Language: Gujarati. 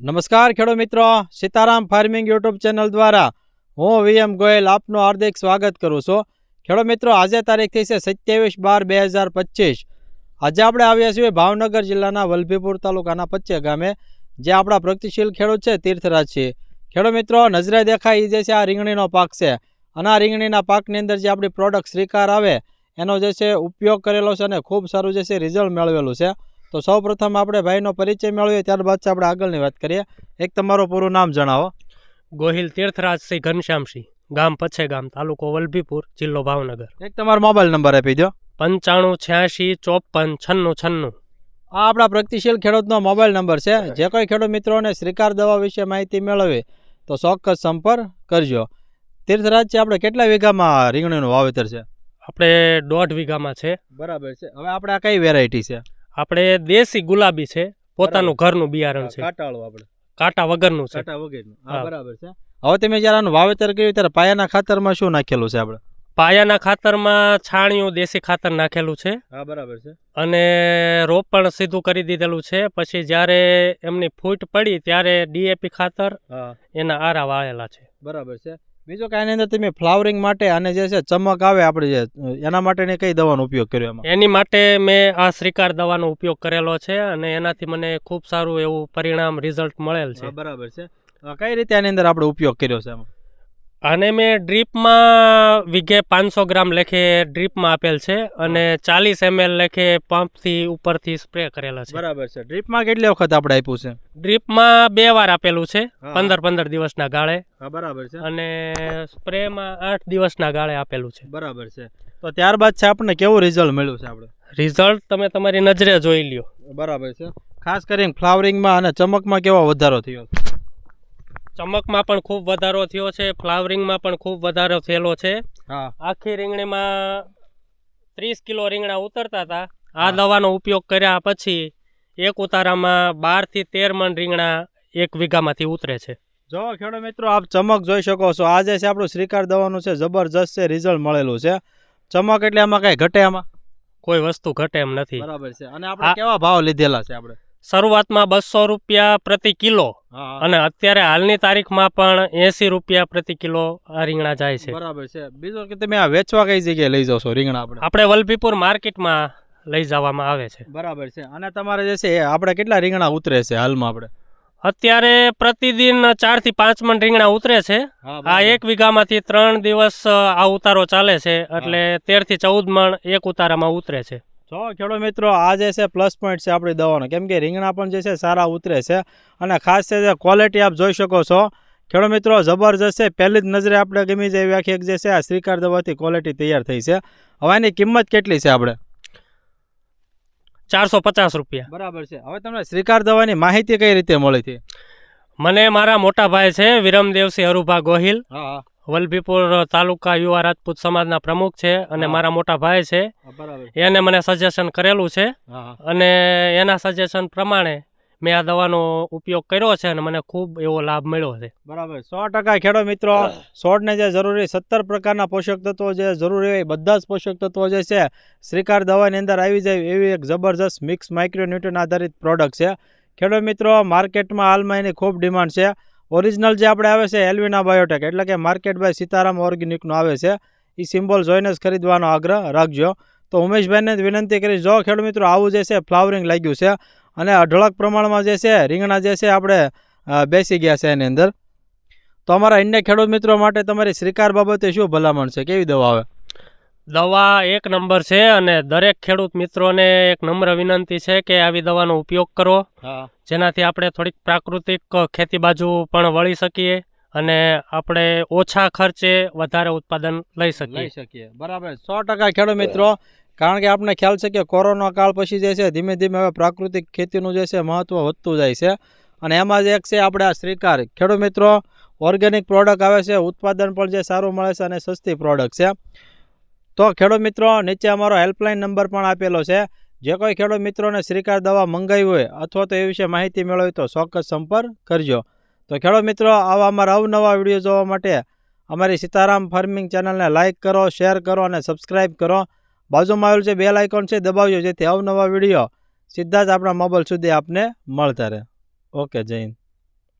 નમસ્કાર ખેડૂત મિત્રો. સીતારામ ફાર્મિંગ યુટ્યુબ ચેનલ દ્વારા હું વીએમ ગોયલ આપનું હાર્દિક સ્વાગત કરું છું. ખેડૂત મિત્રો, આજે તારીખ થઈ છે સત્યાવીસ બાર બે હજાર પચીસ. આજે આપણે આવ્યા છીએ ભાવનગર જિલ્લાના વલભીપુર તાલુકાના પચ્ચે ગામે જે આપણા પ્રગતિશીલ ખેડૂત છે તીર્થરાજ છે. ખેડૂત મિત્રો, નજરે દેખાય એ જે છે આ રીંગણીનો પાક છે. અને આ રીંગણીના પાકની અંદર જે આપણી પ્રોડક્ટ શ્રીકાર આવે, એનો જે છે ઉપયોગ કરેલો છે અને ખૂબ સારું જે છે રિઝલ્ટ મેળવેલું છે. તો સૌ પ્રથમ આપણે ભાઈનો પરિચય મેળવીએ ત્યારબાદ આપણે આગળની વાત કરીએ. એક તમારું પૂરું નામ જણાવો. ગોહિલ તીર્થરાજસિંહ ઘનશ્યામસિંહ ગામ પછે ગામ તાલુકો વલભીપુર જિલ્લો ભાવનગર. એક તમારો મોબાઈલ નંબર આપી દો પંચાણું છ્યાસી ચોપન છન્નું છન્નું. આ આપણા પ્રગતિશીલ ખેડૂતનો મોબાઈલ નંબર છે. જે કોઈ ખેડૂત મિત્રોને શ્રીકાર દવા વિશે માહિતી મેળવે તો ચોક્કસ સંપર્ક કરજો. તીર્થરાજ છે આપણે કેટલા વીઘામાં રીંગણીનું વાવેતર છે? આપણે દોઢ વીઘામાં છે. બરાબર છે. હવે આપણે આ કઈ વેરાયટી છે? આપણે દેશી ગુલાબી છે પોતાનું ઘરનું બિયારણ છે. કાટાળું આપણે. કાંટા વગરનું છે. કાંટા વગરનું. હા હા. બરાબર છે. હવે તમે જ્યારે આનું વાવેતર કર્યું ત્યારે પાયાના ખાતરમાં શું નાખેલું છે આપણે? પાયાના ખાતરમાં છાણિયું દેશી ખાતર નાખેલું છે. હા બરાબર છે. અને રોપણ સીધું કરી દીધેલું છે. પછી જ્યારે એમની ફૂટ પડી ત્યારે ડીએપી ખાતર એના આરા વાળેલા છે. બરાબર છે. બીજું કાંઈ એની અંદર તમે ફ્લાવરિંગ માટે અને જે છે ચમક આવે આપણે જે એના માટેની કઈ દવાનો ઉપયોગ કર્યો એમાં? એની માટે મેં આ શ્રીકાર દવાનો ઉપયોગ કરેલો છે અને એનાથી મને ખૂબ સારું એવું પરિણામ રિઝલ્ટ મળેલ છે. બરાબર છે. કઈ રીતે આની અંદર આપણે ઉપયોગ કર્યો છે એમાં? અને મેં ડ્રીપમાં વીઘે પાંચસો ગ્રામ લેખે ડ્રીપમાં આપેલ છે અને ચાલીસ એમએલ લેખે પંપથી ઉપરથી સ્પ્રે કરેલા છે. બરાબર છે. ડ્રીપમાં કેટલી વખત આપણે આપ્યું છે? ડ્રીપમાં બે વાર આપેલું છે પંદર પંદર દિવસના ગાળે. બરાબર છે. અને સ્પ્રેમાં આઠ દિવસના ગાળે આપેલું છે. બરાબર છે. તો ત્યારબાદ છે આપણને કેવું રિઝલ્ટ મળ્યું છે આપણે? રિઝલ્ટ તમે તમારી નજરે જોઈ લ્યો. બરાબર છે. ખાસ કરીને ફ્લાવરિંગમાં અને ચમકમાં કેવો વધારો થયો? ચમકમાં પણ ખૂબ વધારો થયો છે ફ્લાવરિંગમાં પણ ખૂબ વધારો થયેલો છે. આખી રીંગણીમાં ત્રીસ કિલો રીંગણા ઉતરતા હતા. આ દવાનો ઉપયોગ કર્યા પછી એક ઉતારામાં બારથી તેર મણ રીંગણા એક વીઘામાંથી ઉતરે છે. જો ખેડૂત મિત્રો આપ ચમક જોઈ શકો છો. આજે છે આપણું શ્રીકાર દવાનું છે. જબરજસ્ત છે રિઝલ્ટ મળેલું છે. ચમક એટલે આમાં કઈ ઘટે આમાં? કોઈ વસ્તુ ઘટે એમ નથી. બરાબર છે. અને આપણે કેવા ભાવ લીધેલા છે આપણે? શરૂઆતમાં બસો રૂપિયા પ્રતિ કિલો અને અત્યારે હાલની તારીખમાં પણ એસી રૂપિયા પ્રતિ કિલો આ રીંગણા જાય છે. બરાબર છે. બીજું કે તમે આ વેચવા કઈ જગ્યાએ લઈ જાવ છો રીંગણા આપણે? આપણે વલભીપુર માર્કેટમાં લઈ જવામાં આવે છે. બરાબર છે. અને તમારે જે છે આપણે કેટલા રીંગણા ઉતરે છે હાલમાં આપણે? અત્યારે પ્રતિદિન ચારથી પાંચ મણ રીંગણા ઉતરે છે. આ એક વીઘામાંથી ત્રણ દિવસ આ ઉતારો ચાલે છે. એટલે તેરથી ચૌદ મણ એક ઉતારામાં ઉતરે છે. જો ખેડૂત મિત્રો આ જે છે પ્લસ પોઈન્ટ છે આપણી દવાનો. કેમ કે રીંગણા પણ જે છે સારા ઉતરે છે અને ખાસ છે જે ક્વોલિટી આપ જોઈ શકો છો. ખેડૂત મિત્રો જબરજસ્ત છે. પહેલી જ નજરે આપણે ગમી જાય આખી એક જે છે આ શ્રીકાર દવાથી ક્વોલિટી તૈયાર થઈ છે. હવે એની કિંમત કેટલી છે આપણે? ચારસો પચાસ રૂપિયા. બરાબર છે. હવે તમને શ્રીકાર દવાની માહિતી કઈ રીતે મળી હતી? મને મારા મોટા ભાઈ છે વિરમદેવસિંહ હરુભા ગોહિલ. હા. વલભીપુર તાલુકા યુવા રાજપૂત સમાજના પ્રમુખ છે અને મારા મોટા ભાઈ છે. એને મને સજેશન કરેલું છે. અને એના સજેશન પ્રમાણે મેં આ દવાનો ઉપયોગ કર્યો છે અને મને ખૂબ એવો લાભ મળ્યો છે. બરાબર. સો ટકા ખેડો મિત્રો છોડને જે જરૂરી સત્તર પ્રકારના પોષક તત્વો જે જરૂરી હોય એ બધા જ પોષક તત્વો જે છે શ્રીકાર દવાની અંદર આવી જાય એવી એક જબરજસ્ત મિક્સ માઇક્રોન્યુટ્રન આધારિત પ્રોડક્ટ છે. ખેડો મિત્રો માર્કેટમાં હાલમાં એની ખૂબ ડિમાન્ડ છે. ઓરિજિનલ જે આપણે આવે છે એલ્વિના બાયોટેક એટલે કે માર્કેટ બાય સીતારામ ઓર્ગેનિકનો આવે છે એ સિમ્બોલ જોઈને જ ખરીદવાનો આગ્રહ રાખજો. તો ઉમેશભાઈને વિનંતી કરીશ, જો ખેડૂત મિત્રો આવું જે છે ફ્લાવરિંગ લાગ્યું છે, અને અઢળક પ્રમાણમાં જે છે, રીંગણા જે છે આપણે બેસી ગયા છે એની અંદર. તો અમારા અન્ય ખેડૂત મિત્રો માટે તમારી શ્રીકાર બાબતે શું ભલામણ છે? કેવી દવા આવે? દવા એક નંબર છે અને દરેક ખેડૂત મિત્રોને એક નમ્ર વિનંતી છે કે આવી દવાનો ઉપયોગ કરો. જેનાથી આપણે થોડીક પ્રાકૃતિક ખેતી બાજુ પણ વળી શકીએ અને આપણે ઓછા ખર્ચે વધારે ઉત્પાદન લઈ શકીએ. શકીએ. બરાબર. સો ટકા ખેડૂત મિત્રો કારણ કે આપણે ખ્યાલ છે કે કોરોના કાળ પછી જે છે ધીમે ધીમે હવે પ્રાકૃતિક ખેતીનું જે છે મહત્વ વધતું જાય છે. અને એમાં જ એક છે આપણે આ શ્રીકાર. ખેડૂત મિત્રો ઓર્ગેનિક પ્રોડક્ટ આવે છે ઉત્પાદન પણ જે સારું મળે છે અને સસ્તી પ્રોડક્ટ છે. તો ખેડૂત મિત્રો, નીચે અમારો હેલ્પલાઇન નંબર પણ આપેલો છે. જે કોઈ ખેડૂત મિત્રોને શ્રીકાર દવા મંગાવી હોય અથવા તો એ વિશે માહિતી મેળવી તો ચોક્કસ સંપર્ક કરજો. તો ખેડૂત મિત્રો, આવા અમારા અવનવા વીડિયો જોવા માટે અમારી સીતારામ ફાર્મિંગ ચેનલને લાઇક કરો શેર કરો અને સબસ્ક્રાઇબ કરો. બાજુમાં આવેલું જે બેલ આઇકોન છે દબાવજો જેથી અવનવા વીડિયો સીધા જ આપણા મોબાઈલ સુધી આપને મળતા રહે. ઓકે જય હિન્દ.